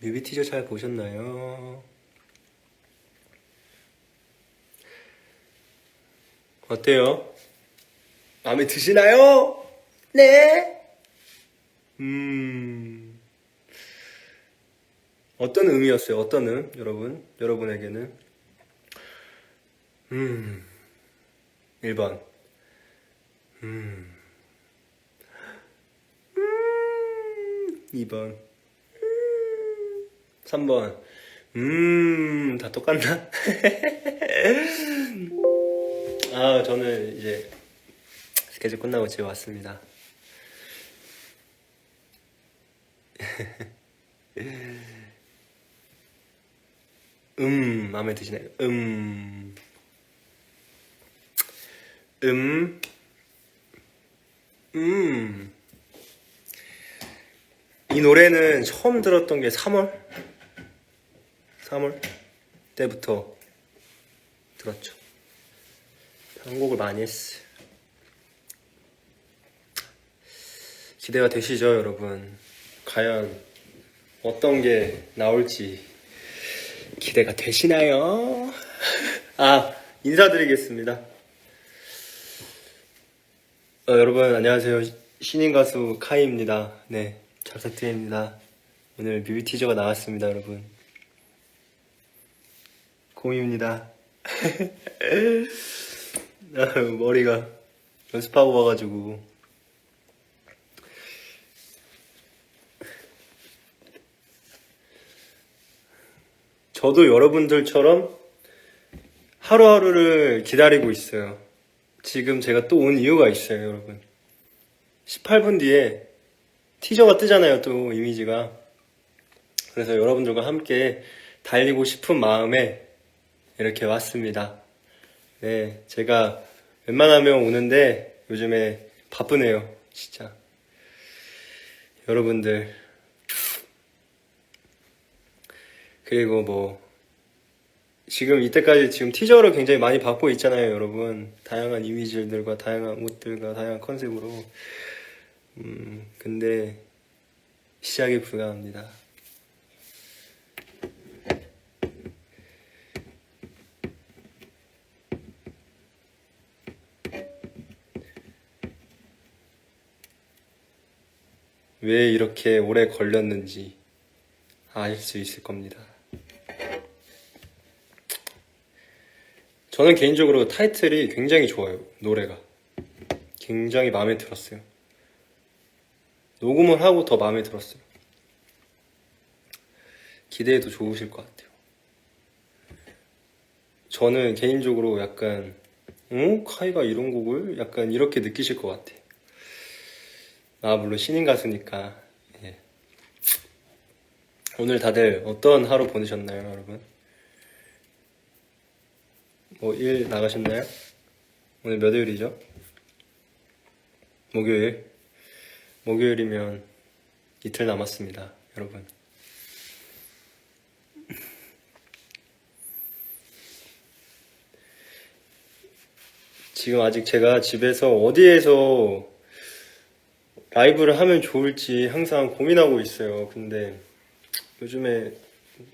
뮤비 티저 잘 보셨나요? 어때요? 마음에 드시나요? 네. 음. 어떤 의미였어요? 어떤 음? 여러분? 여러분에게는? 음. 1번. 음. 음. 2번. 음. 3번. 음. 다 똑같나? 아, 저는 이제 스케줄 끝나고 집에 왔습니다. 음, 마음에 드시나요? 음, 음, 음. 이 노래는 처음 들었던 게 3월? 3월 때부터 들었죠. 편곡을 많이 했어요. 기대가 되시죠, 여러분? 과연 어떤 게 나올지 기대가 되시나요? 아, 인사드리겠습니다. 어, 여러분, 안녕하세요. 신인 가수 카이입니다. 네, 잘 부탁드립니다. 오늘 뮤비 티저가 나왔습니다, 여러분. 고미입니다. 아, 머리가 연습하고 와가지고 저도 여러분들처럼 하루하루를 기다리고 있어요. 지금 제가 또 온 이유가 있어요, 여러분. 18분 뒤에 티저가 뜨잖아요, 또 이미지가. 그래서 여러분들과 함께 달리고 싶은 마음에 이렇게 왔습니다. 네, 제가 웬만하면 오는데 요즘에 바쁘네요, 진짜. 여러분들. 그리고 뭐, 지금 이때까지 지금 티저를 굉장히 많이 받고 있잖아요, 여러분. 다양한 이미지들과 다양한 옷들과 다양한 컨셉으로. 음, 근데 시작이 불가합니다. 왜 이렇게 오래 걸렸는지 알 수 있을 겁니다. 저는 개인적으로 타이틀이 굉장히 좋아요. 노래가. 굉장히 마음에 들었어요. 녹음을 하고 더 마음에 들었어요. 기대해도 좋으실 것 같아요. 저는 개인적으로 약간, 어? 카이가 이런 곡을? 약간 이렇게 느끼실 것 같아요. 아, 물론 신인 가수니까. 예. 오늘 다들 어떤 하루 보내셨나요, 여러분? 뭐, 일 나가셨나요? 오늘 몇 요일이죠? 목요일. 목요일이면 이틀 남았습니다, 여러분. 지금 아직 제가 집에서 어디에서 라이브를 하면 좋을지 항상 고민하고 있어요. 근데 요즘에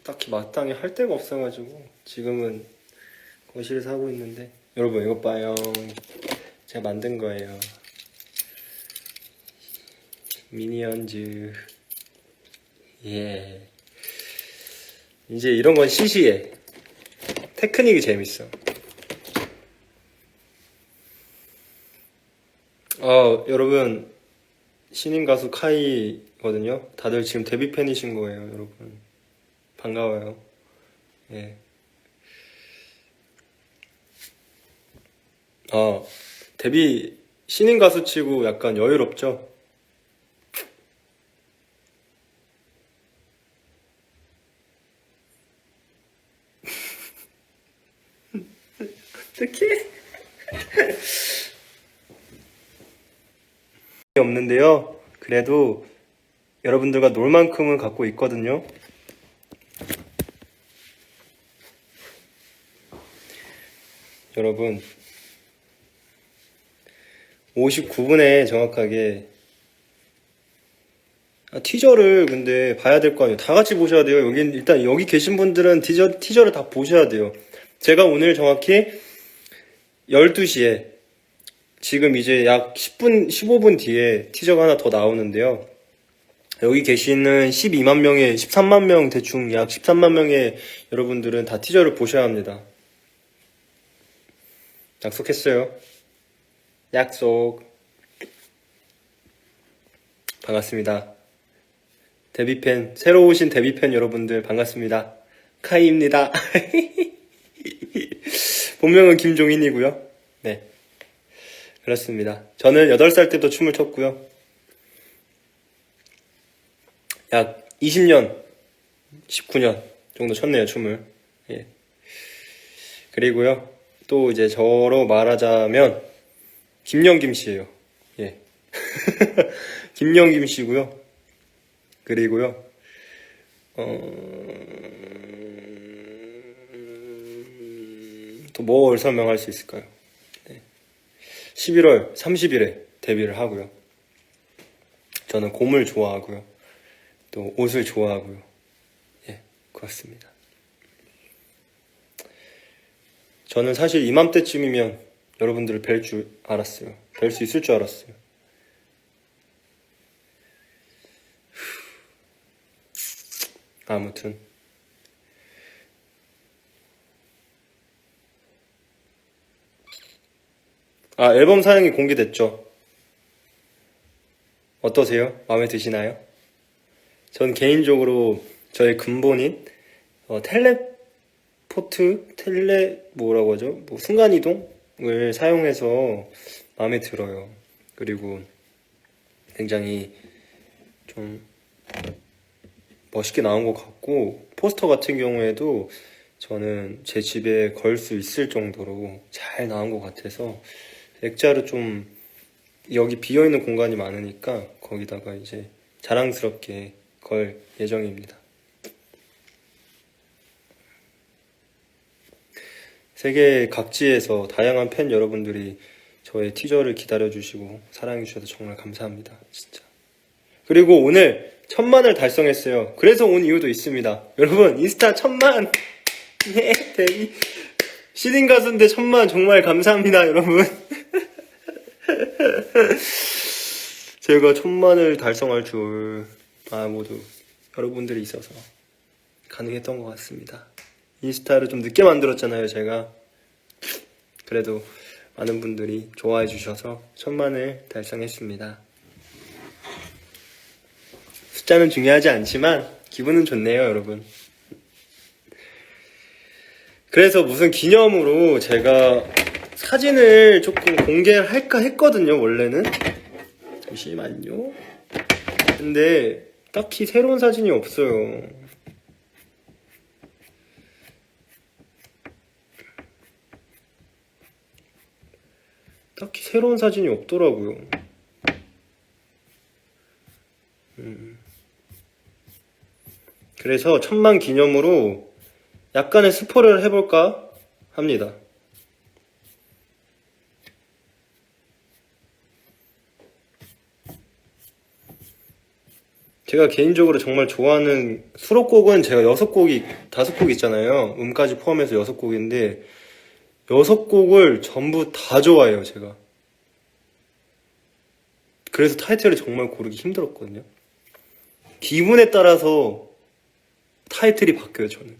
딱히 마땅히 할 데가 없어가지고 지금은 거실에서 하고 있는데 여러분 이것 봐요. 제가 만든 거예요. 미니언즈 예 이제 이런 건 시시해 테크닉이 재밌어 어 여러분 신인 가수 카이거든요 다들 지금 데뷔 팬이신 거예요 여러분 반가워요 예 어, 데뷔 신인 가수 치고 약간 여유롭죠? 어떡해? 없는데요. 그래도 여러분들과 놀 만큼은 갖고 있거든요. 여러분, 59분에 정확하게 아, 티저를 근데 봐야 될 거 아니에요. 다 같이 보셔야 돼요. 여기 일단 여기 계신 분들은 티저 티저를 다 보셔야 돼요. 제가 오늘 정확히 12시에 지금 이제 약 10분 15분 뒤에 티저가 하나 더 나오는데요. 여기 계시는 12만 명의 13만 명 대충 약 13만 명의 여러분들은 다 티저를 보셔야 합니다. 약속했어요. 약속. 반갑습니다. 데뷔팬, 새로 오신 데뷔팬 여러분들 반갑습니다. 카이입니다. 본명은 김종인이고요. 네. 그렇습니다. 저는 8살 때부터 춤을 췄고요. 약 20년, 19년 정도 췄네요, 춤을. 예. 그리고요, 또 이제 저로 말하자면, 김영김 씨예요. 예. 김영김 씨고요. 그리고요, 어... 또 뭘 설명할 수 있을까요? 네. 11월 30일에 데뷔를 하고요. 저는 곰을 좋아하고요. 또 옷을 좋아하고요. 예, 그렇습니다. 저는 사실 이맘때쯤이면 여러분들을 뵐 줄 알았어요. 뵐 수 있을 줄 알았어요. 아무튼 아 앨범 사양이 공개됐죠. 어떠세요? 마음에 드시나요? 전 개인적으로 저의 근본인 어, 텔레포트 텔레 뭐라고 하죠? 뭐 순간 이동을 사용해서 마음에 들어요. 그리고 굉장히 좀 멋있게 나온 것 같고 포스터 같은 경우에도 저는 제 집에 걸 수 있을 정도로 잘 나온 것 같아서 액자를 좀 여기 비어 있는 공간이 많으니까 거기다가 이제 자랑스럽게 걸 예정입니다. 세계 각지에서 다양한 팬 여러분들이 저의 티저를 기다려주시고 사랑해주셔서 정말 감사합니다. 진짜. 그리고 오늘 천만을 달성했어요. 그래서 온 이유도 있습니다. 여러분, 인스타 천만! 예, 데뷔. 시딘 가수인데 천만 정말 감사합니다, 여러분. 제가 천만을 달성할 줄, 아, 모두 여러분들이 있어서 가능했던 것 같습니다. 인스타를 좀 늦게 만들었잖아요, 제가. 그래도 많은 분들이 좋아해 주셔서 천만을 달성했습니다. 숫자는 중요하지 않지만 기분은 좋네요, 여러분. 그래서 무슨 기념으로 제가 사진을 조금 공개를 할까 했거든요, 원래는. 잠시만요. 근데 딱히 새로운 사진이 없어요. 딱히 새로운 사진이 없더라고요. 음. 그래서 천만 기념으로 약간의 스포를 해볼까 합니다. 제가 개인적으로 정말 좋아하는 수록곡은 제가 여섯 곡이 다섯 곡 있잖아요. 음까지 포함해서 여섯 곡인데 여섯 곡을 전부 다 좋아해요, 제가. 그래서 타이틀을 정말 고르기 힘들었거든요. 기분에 따라서 타이틀이 바뀌어요, 저는.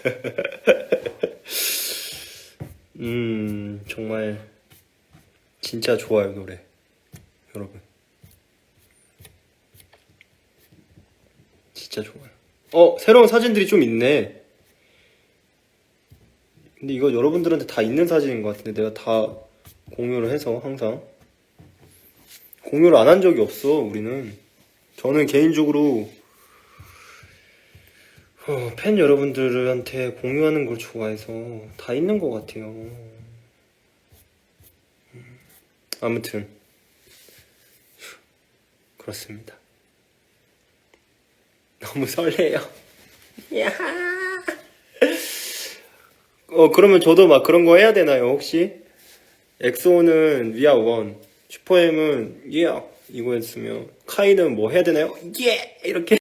음, 정말 진짜 좋아요, 노래. 여러분. 진짜 좋아요. 어, 새로운 사진들이 좀 있네. 근데 이거 여러분들한테 다 있는 사진인 것 같은데 내가 다 공유를 해서 항상 공유를 안 한 적이 없어, 우리는. 저는 개인적으로 어, 팬 여러분들한테 공유하는 걸 좋아해서 다 있는 것 같아요. 음, 아무튼 그렇습니다. 너무 설레요. 야. 어 그러면 저도 막 그런 거 해야 되나요 혹시? 엑소는 위아 원, 슈퍼엠은 예 이거였으면 카이는 뭐 해야 되나요? 예 이렇게.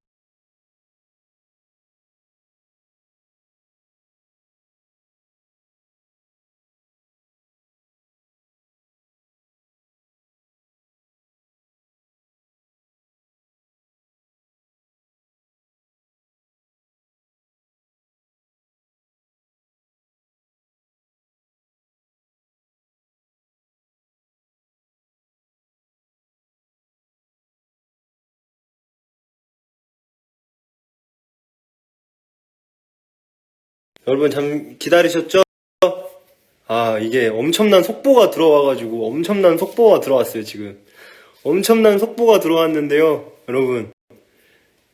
여러분 잠 기다리셨죠? 아 이게 엄청난 속보가 들어와가지고 엄청난 속보가 들어왔어요 지금. 엄청난 속보가 들어왔는데요 여러분.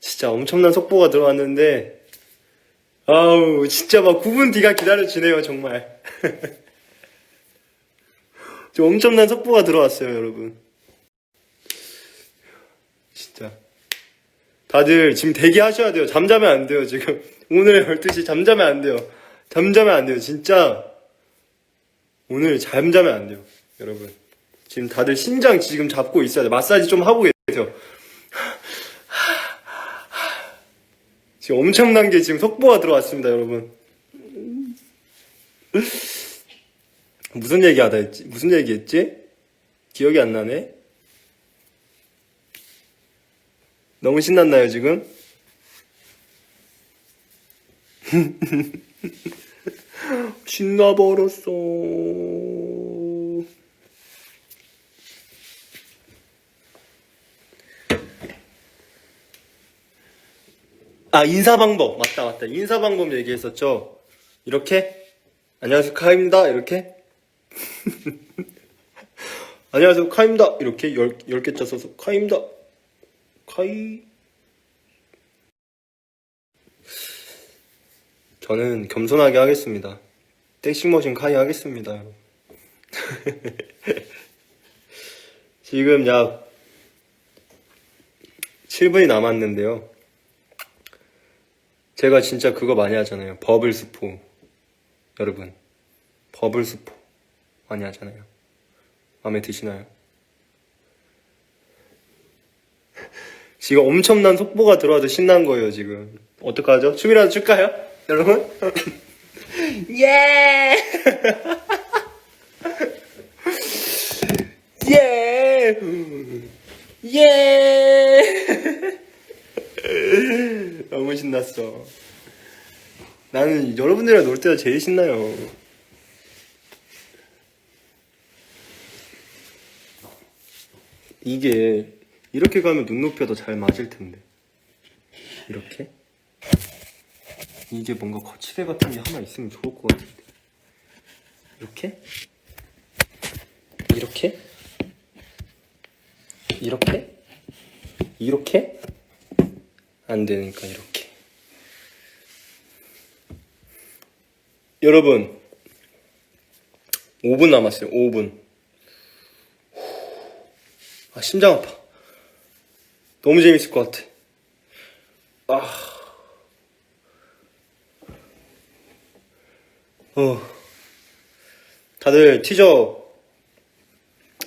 진짜 엄청난 속보가 들어왔는데 아우 진짜 막 9분 뒤가 기다려지네요 정말. 저 엄청난 속보가 들어왔어요 여러분. 진짜. 다들 지금 대기하셔야 돼요. 잠자면 안 돼요 지금 오늘 12시 잠자면 안 돼요 잠자면 안 돼요 진짜 오늘 잠자면 안 돼요 여러분 지금 다들 심장 지금 잡고 있어야 돼요 마사지 좀 하고 계세요 지금 엄청난 게 지금 속보가 들어왔습니다, 여러분. 무슨 얘기 하다 했지? 무슨 얘기 했지? 기억이 안 나네? 너무 신났나요, 지금? 신나버렸어. 아, 인사 방법. 맞다, 맞다. 인사 방법 얘기했었죠. 이렇게? 안녕하세요, 카입니다. 이렇게? 안녕하세요, 카입니다. 이렇게 열, 열 개짜 써서 카입니다. 카이. 저는 겸손하게 하겠습니다. 땡싱머신 카이 하겠습니다. 지금 약 7분이 남았는데요. 제가 진짜 그거 많이 하잖아요. 버블 스포. 여러분, 버블 스포 많이 하잖아요. 마음에 드시나요? 지금 엄청난 속보가 들어와도 신난 거예요, 지금. 어떡하죠? 춤이라도 출까요? 여러분? 예! 예! 예! 너무 신났어. 나는 여러분들이랑 놀 때가 제일 신나요. 이게 이렇게 가면 눈높이가 더 잘 맞을 텐데. 이렇게? 이게 뭔가 거치대 같은 게 하나 있으면 좋을 것 같은데. 이렇게? 이렇게? 이렇게? 이렇게? 안 되니까 이렇게. 여러분, 5분 남았어요. 5분. 아, 심장 아파. 너무 재밌을 것 같아. 아. 어. 다들 티저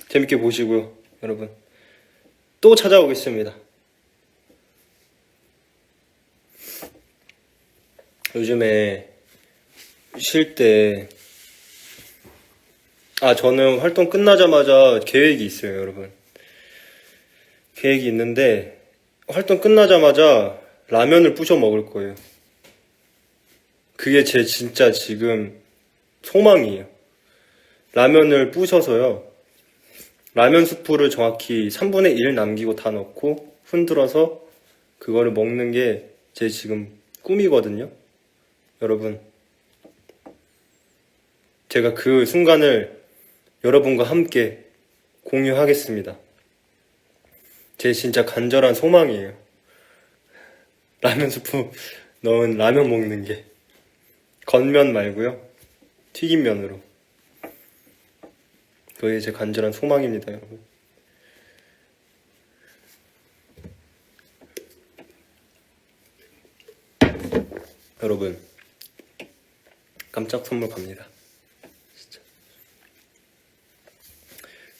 재밌게 보시고요, 여러분. 또 찾아오겠습니다. 요즘에 쉴 때, 아, 저는 활동 끝나자마자 계획이 있어요, 여러분. 계획이 있는데, 활동 끝나자마자 라면을 부셔 먹을 거예요. 그게 제 진짜 지금 소망이에요. 라면을 부셔서요. 라면 스프를 정확히 3분의 1 남기고 다 넣고 흔들어서 그거를 먹는 게 제 지금 꿈이거든요. 여러분, 제가 그 순간을 여러분과 함께 공유하겠습니다. 제 진짜 간절한 소망이에요. 라면 스프 넣은 라면 먹는 게. 건면 말고요. 튀김면으로. 그게 제 간절한 소망입니다, 여러분. 여러분, 깜짝 선물 갑니다. 진짜.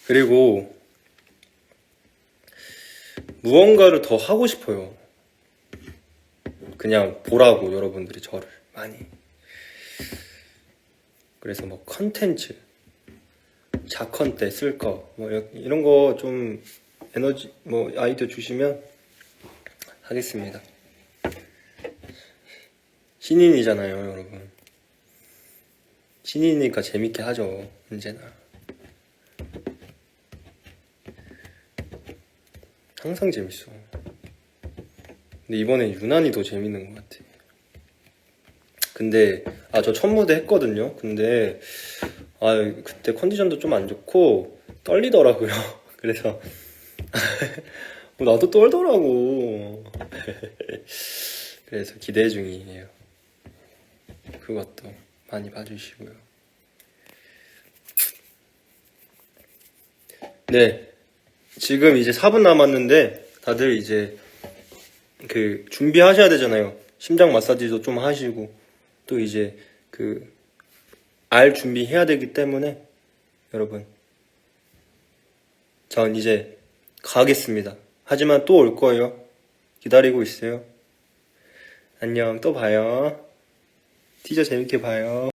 그리고 무언가를 더 하고 싶어요. 그냥 보라고 여러분들이 저를 많이. 그래서 뭐 컨텐츠, 자컨 때 쓸 거, 뭐 이런 거 좀 에너지, 뭐 아이디어 주시면 하겠습니다. 신인이잖아요, 여러분. 신인이니까 재밌게 하죠, 언제나. 항상 재밌어. 근데 이번에 유난히 더 재밌는 것 같아. 근데, 아, 저 첫 무대 했거든요? 근데, 아, 그때 컨디션도 좀 안 좋고, 떨리더라고요. 그래서, 어, 나도 떨더라고. 그래서 기대 중이에요. 그것도 많이 봐주시고요. 네. 지금 이제 4분 남았는데, 다들 이제, 그, 준비하셔야 되잖아요. 심장 마사지도 좀 하시고, 또 이제, 그, 알 준비해야 되기 때문에, 여러분. 전 이제 가겠습니다. 하지만 또 올 거예요. 기다리고 있어요. 안녕, 또 봐요. 티저 재밌게 봐요.